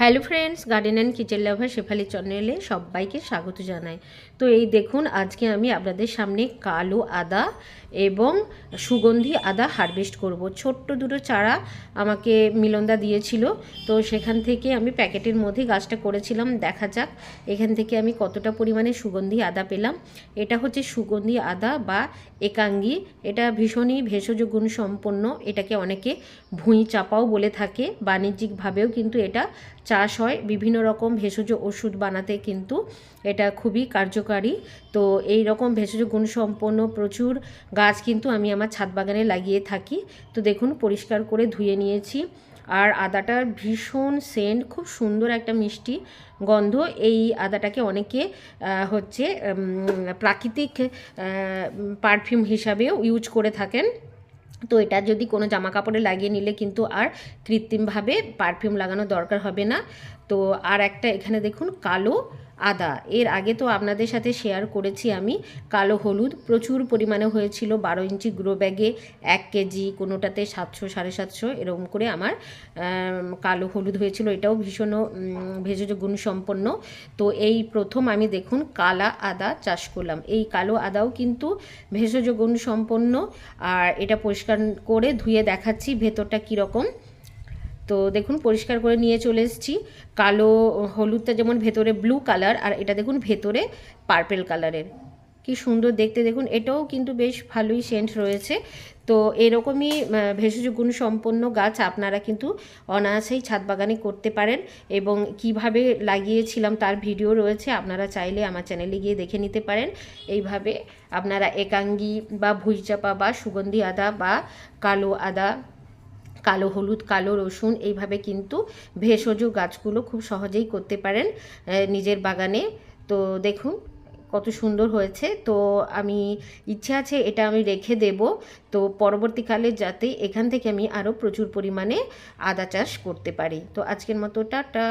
Hello friends garden and kitchen lover Shefali চ্যানেলে সবাইকে স্বাগত জানাই। তো এই দেখুন, আজকে আমি আপনাদের সামনে কালো আদা এবং সুগন্ধি আদা হারভেস্ট করব। ছোট্ট দুটো চারা আমাকে মিলনদা দিয়েছিল, তো সেখান থেকে আমি প্যাকেটের মধ্যে গাছটা করেছিলাম। দেখা যাক এখান থেকে আমি কতটা পরিমাণে সুগন্ধি আদা পেলাম। এটা হচ্ছে সুগন্ধি আদা বা একাঙ্গি। এটা ভীষণই ভেষজ গুণ সম্পন্ন। এটাকে অনেকে ভুঁই চাপাও বলে থাকে। বাণিজ্যিকভাবেও কিন্তু এটা চাষ হয়, বিভিন্ন রকম ভেষজ ওষুধ বানাতে কিন্তু এটা খুবই কার্যকারী। তো এই রকম ভেষজ গুণসম্পন্ন প্রচুর গাছ কিন্তু আমি আমার ছাদ বাগানে লাগিয়ে থাকি। তো দেখুন, পরিষ্কার করে ধুয়ে নিয়েছি। আর আদাটার ভীষণ সেন্ট, খুব সুন্দর একটা মিষ্টি গন্ধ। এই আদাটাকে অনেকে হচ্ছে প্রাকৃতিক পারফিউম হিসাবেও ইউজ করে থাকেন। তো এটা যদি কোনো জামা কাপড়ে লাগিয়ে নিলে কিন্তু আর কৃত্রিমভাবে পারফিউম লাগানো দরকার হবে না। তো আর একটা এখানে দেখুন, কালো আদা। এর আগে তো আপনাদের সাথে শেয়ার করেছি আমি। কালো হলুদ প্রচুর পরিমাণে হয়েছিল। বারো ইঞ্চি গ্রো ব্যাগে এক কেজি, কোনোটাতে সাতশো, সাড়ে সাতশো, এরকম করে আমার কালো হলুদ হয়েছিল। এটাও ভীষণ ভেষজ গুণসম্পন্ন তো এই প্রথম আমি দেখুন কালা আদা চাষ করলাম। এই কালো আদাও কিন্তু ভেষজ গুণ সম্পন্ন। আর এটা পরিষ্কার করে ধুয়ে দেখাচ্ছি ভেতরটা কীরকম। তো দেখুন, পরিষ্কার করে নিয়ে চলে এসেছি। কালো, হলুদটা যেমন ভেতরে ব্লু কালার আর এটা দেখুন ভেতরে পার্পেল কালারের কি সুন্দর দেখতে দেখুন, এটাও কিন্তু বেশ ভালোই সেন্ট রয়েছে। তো এরকমই ভেষজ গুণ সম্পন্ন গাছ আপনারা কিন্তু অনায়াসেই ছাদ বাগানে করতে পারেন এবং কীভাবে লাগিয়েছিলাম তার ভিডিও রয়েছে, আপনারা চাইলে আমার চ্যানেলে গিয়ে দেখে নিতে পারেন। এইভাবে আপনারা একাঙ্গি বা ভুইচাপা বা সুগন্ধি আদা বা কালো আদা কালো হলুদ, কালো রসুন এইভাবে কিন্তু ভেষজ গাছগুলো খুব সহজেই করতে পারেন নিজের বাগানে। তো দেখুন, কত সুন্দর হয়েছে। তো আমি, ইচ্ছে আছে এটা আমি রেখে দেব। তো পরবর্তীকালে যাতে এখান থেকে আমি আরও প্রচুর পরিমাণে আদা চাষ করতে পারি। তো আজকের মতো, টাটা।